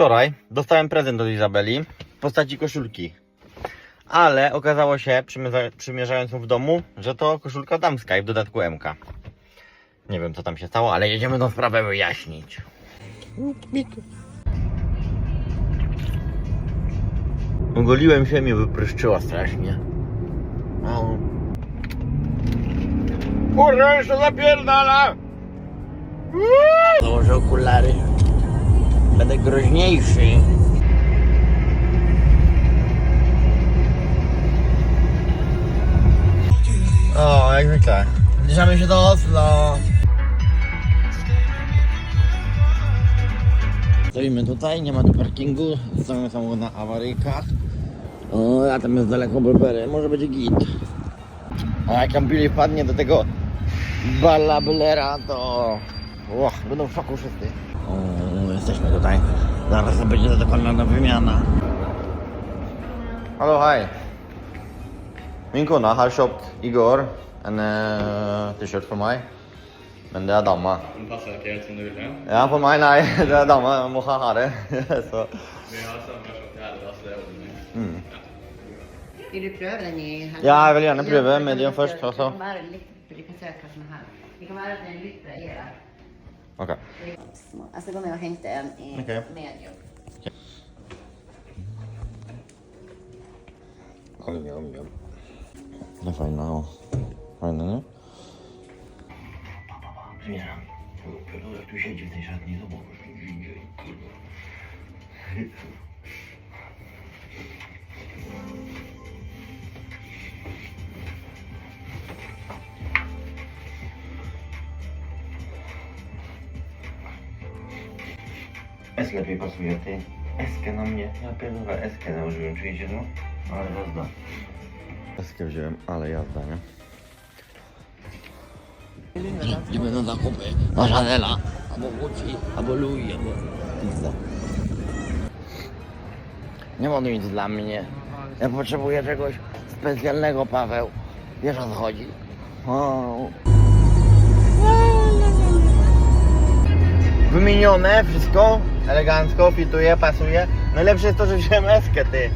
Wczoraj dostałem prezent od Izabeli w postaci koszulki. Ale okazało się, przymierza- przymierzając ją w domu, że to koszulka damska i w dodatku MK. Nie wiem co tam się stało, ale jedziemy tą sprawę wyjaśnić. Ogoliłem się, mnie wypryszczyła strasznie. O. Kurwa, jeszcze zapierdala! Założę okulary. Będę groźniejszy. O, jak zwykle. Zbliżamy się do Oslo. Stoimy tutaj, nie ma tu parkingu. Stoimy samochód na awaryjkach. O, a tam jest daleko Bulbery. Może będzie git. A jak tam Billy wpadnie do tego balablera, to... O, będą w szoku wszyscy. jesteśmy tutaj. Zaraz będzie dokonana wymiana. Hello, hi. Min kone har kjøpt i går en eh, T-skjorte for meg, men det er dama. Den passer ikke helt som du ville? Ja, for meg, nei. Det er dama. Jeg må ha det. så. Vi har samme skjorte hele dag, så det er vi. Mm. Vil du prøve den i helgen? Ja, jeg vil gjerne prøve medium først. Også. Det kan være litt, du kan se hva som er her. Det kan være at den lytter er der. Ok. Altså, jeg skal gå ned og hente en i Ok. medium. Yum. Det er feil meg òg. Har du den, eller? S lepiej pasuje, ty. Eskę na mnie. Ja pierdolę Eskę założyłem, czujecie to? Ale jazda. Eskę wziąłem, ale jazda, nie? Idziemy na zakupy. Na Chanela. Albo Gucci, albo Louis, albo pizza. Nie ma nic dla mnie. Ja potrzebuję czegoś specjalnego, Paweł. Wiesz o co chodzi? O. Wymienione wszystko, elegancko, fituje, pasuje. Najlepsze jest to, że wziąłem eskę, ty.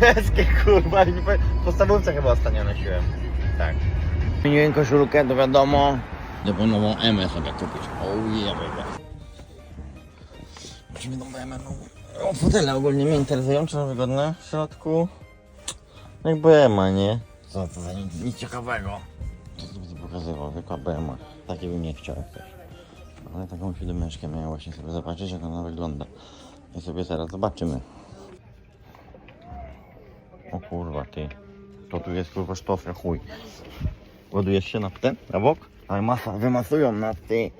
Eskę, kurwa, powiem- w podstawówce chyba ostatnio nosiłem. Tak. Wymieniłem koszulkę, to wiadomo. Żeby nową M sobie kupić. Oh yeah, baby. Musimy tą BMW. O, fotele ogólnie mnie interesują, czy są wygodne w środku. Jak BMA, nie? Co to za nic, nic ciekawego. Co to będę pokazywał, tylko BMA. Takie bym nie chciał też. Ale taką siódemeczkę miałem właśnie sobie zobaczyć, jak ona wygląda. I sobie teraz zobaczymy. O kurwa, ty. To tu jest kurwa sztofia, chuj. Ładujesz się na ten, na bok? Ale masa, wymasują nas, ty.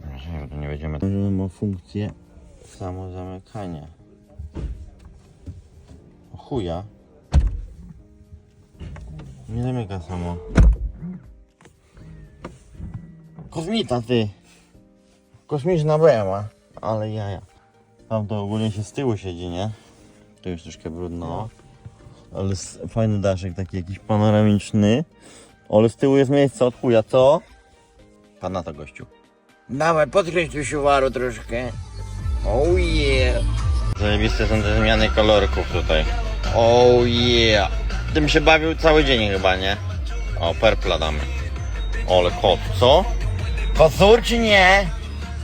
Nie, to nie będziemy. Ma funkcję samo zamykania. O chuja. Nie zamyka samo. Kosmita ty. Kosmiczna BMA. Ale jaja. Tam to ogólnie się z tyłu siedzi, nie? Tu jest troszkę brudno. Ale s- fajny daszek taki jakiś panoramiczny. Ale z tyłu jest miejsce od chuja, co? Pan na to gościu. Dawaj, podkręć tu siuwaru troszkę. Oh yeah. Zajebiste są te zmiany kolorków tutaj. Oh yeah. Tym się bawił cały dzień chyba, nie? O, perpla damy. Ale kot, co? Kocur czy nie?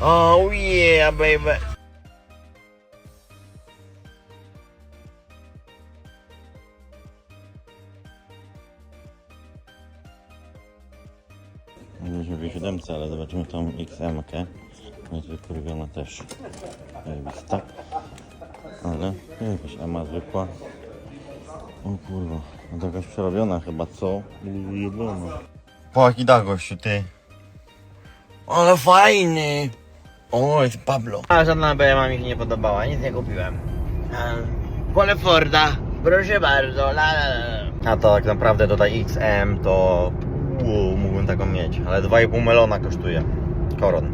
Oh yeah, baby. Mieliśmy w 7, ale zobaczymy tą XM, -kę. Jest wykurwiona też. Zajebista. Ale jakaś Ema zwykła. O kurwa, no jakaś przerobiona chyba, co? Ujebana. Po jaki da gościu, ty? Ale fajny! O, jest Pablo. A żadna BMA mi się nie podobała, nic nie kupiłem. Wolę Forda, proszę bardzo, la, la, la. A to tak naprawdę tutaj XM to... Wow, mógłbym taką mieć, ale 2,5 melona kosztuje. Koron.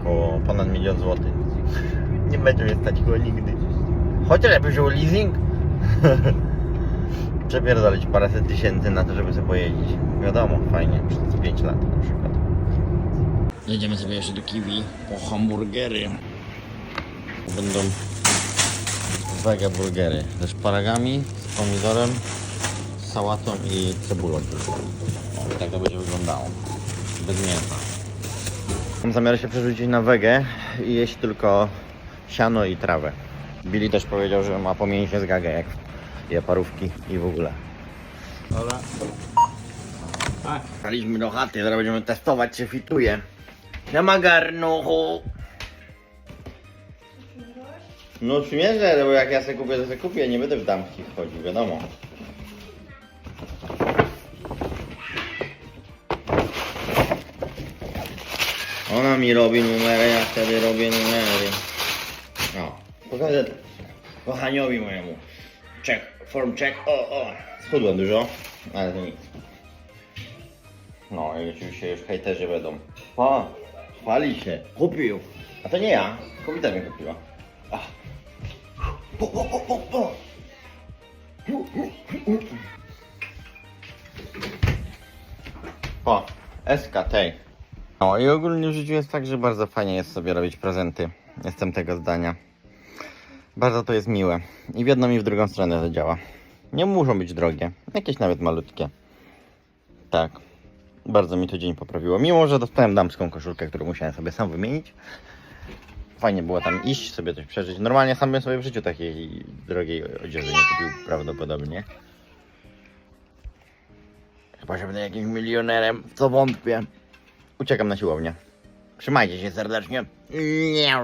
Około ponad milion złotych. Nie będzie mnie stać go nigdy. Chociaż jakby wziął leasing, przepierdolić paręset tysięcy na to, żeby sobie pojeździć. Wiadomo, fajnie, przez 5 lat na przykład. Jedziemy sobie jeszcze do Kiwi po hamburgery. Będą wege burgery ze szparagami, z pomidorem, z sałatą i cebulą. O, tak to będzie wyglądało. Bez mięsa. Mam zamiar się przerzucić na wegę i jeść tylko siano i trawę. Billy też powiedział, że ma pomięśnie z gagę, jak je parówki i w ogóle. Dobra. Wracaliśmy do chaty, zaraz będziemy testować, czy fituje. Nie ma garnuchu. No przymierzę, bo jak ja sobie kupię, to sobie kupię, nie będę w damskich chodził, wiadomo. Ona mi robi numery, ja wtedy robię numery. No, pokażę kochaniowi mojemu. Check, form check, o, o. Schudłem dużo, ale to nic. No i oczywiście już hejterzy będą. Pa, chwali się, kupił. A to nie ja, kobieta mnie kupiła. Po, po, po, po, po. Po, SKT. No i ogólnie w życiu jest tak, że bardzo fajnie jest sobie robić prezenty. Jestem tego zdania. Bardzo to jest miłe. I w jedną i w drugą stronę to działa. Nie muszą być drogie, jakieś nawet malutkie. Tak. Bardzo mi to dzień poprawiło. Mimo, że dostałem damską koszulkę, którą musiałem sobie sam wymienić. Fajnie było tam iść, sobie coś przeżyć. Normalnie sam bym sobie w życiu takiej drogiej odzieży nie kupił prawdopodobnie. Chyba, że będę jakimś milionerem, co wątpię. Uciekam na siłownię. Trzymajcie się serdecznie. Nie.